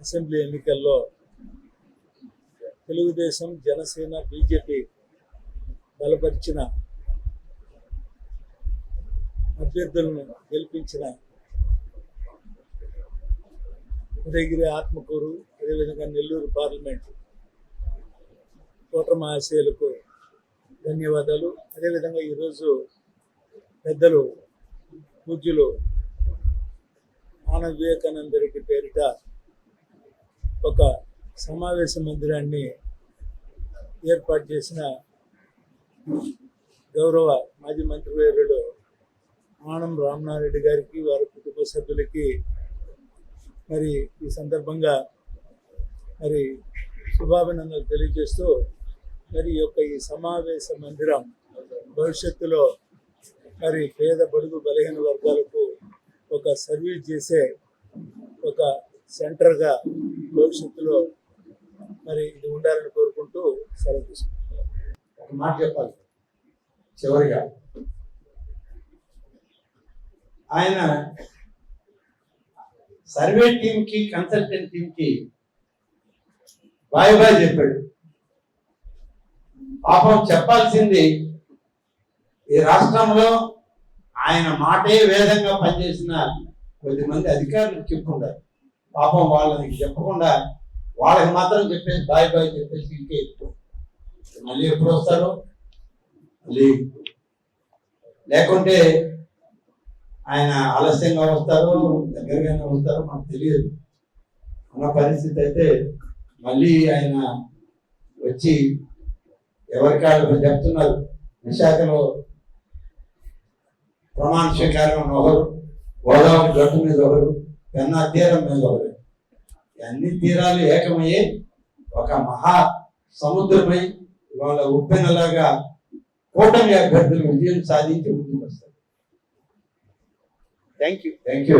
Assembly ఎన్నికల్లో Telugu Desam Janasena BJP బలపరిచిన అభ్యర్థులను గెలిపించిన ఉదయగిరి ఆత్మకూరు అదేవిధంగా నెల్లూరు పార్లమెంట్ కోట మహాశయులకు ధన్యవాదాలు. అదేవిధంగా ఈరోజు పెద్దలు పూజ్యులు ఆనంద వివేకానంద రెడ్డి పేరిట సమావేశ మందిరాన్ని ఏర్పాటు చేసిన గౌరవ మాజీ మంత్రివర్యుడు ఆనం రామనారెడ్డి గారికి వారి కుటుంబ సభ్యులకి మరి ఈ సందర్భంగా మరి శుభాభినందనలు తెలియజేస్తూ మరి యొక్క ఈ సమావేశ మందిరం భవిష్యత్తులో మరి పేద బడుగు బలహీన వర్గాలకు ఒక సర్వీస్ చేసే ఒక సెంటర్గా భవిష్యత్తులో మరి ఇది ఉండాలని కోరుకుంటూ సెలవు తీసుకుంటున్నాను ఒక మాట చెప్పాలి. చివరిగా. ఆయన సర్వే టీంకి కన్సల్టెంట్ టీంకి బాయ్ బాయ్ చెప్పాడు. పాపం చెప్పాల్సింది ఈ రాష్ట్రంలో ఆయన మాటే వేదంగా పనిచేసిన కొద్దిమంది అధికారులు చెప్పుకుంటారు. పాపం వాళ్ళకి చెప్పకుండా వాళ్ళకి మాత్రం చెప్పేసి బాయ్ బాయ్ చెప్పేసి ఇంకే మళ్ళీ ఎప్పుడు వస్తారు? మళ్ళీ లేకుంటే ఆయన ఆలస్యంగా వస్తారో దగ్గరగానే వస్తారో మనకు తెలియదు. ఉన్న పరిస్థితి అయితే మళ్ళీ ఆయన వచ్చి ఎవరికాళ్ళు చెప్తున్నారు? విశాఖలో ప్రమాణ స్వీకారం ఒకరు గోదావరి గట్టు మీద ఒకరు పెన్నా తీరం మీద ఒకరు. అన్ని తీరాలు ఏకమయ్యి ఒక మహా సముద్రమై ఇవాళ ఉప్పెనలాగా కూటమి అభ్యర్థులు విజయం సాధించి ముందుకు వస్తారు థ్యాంక్ యూ థ్యాంక్ యూ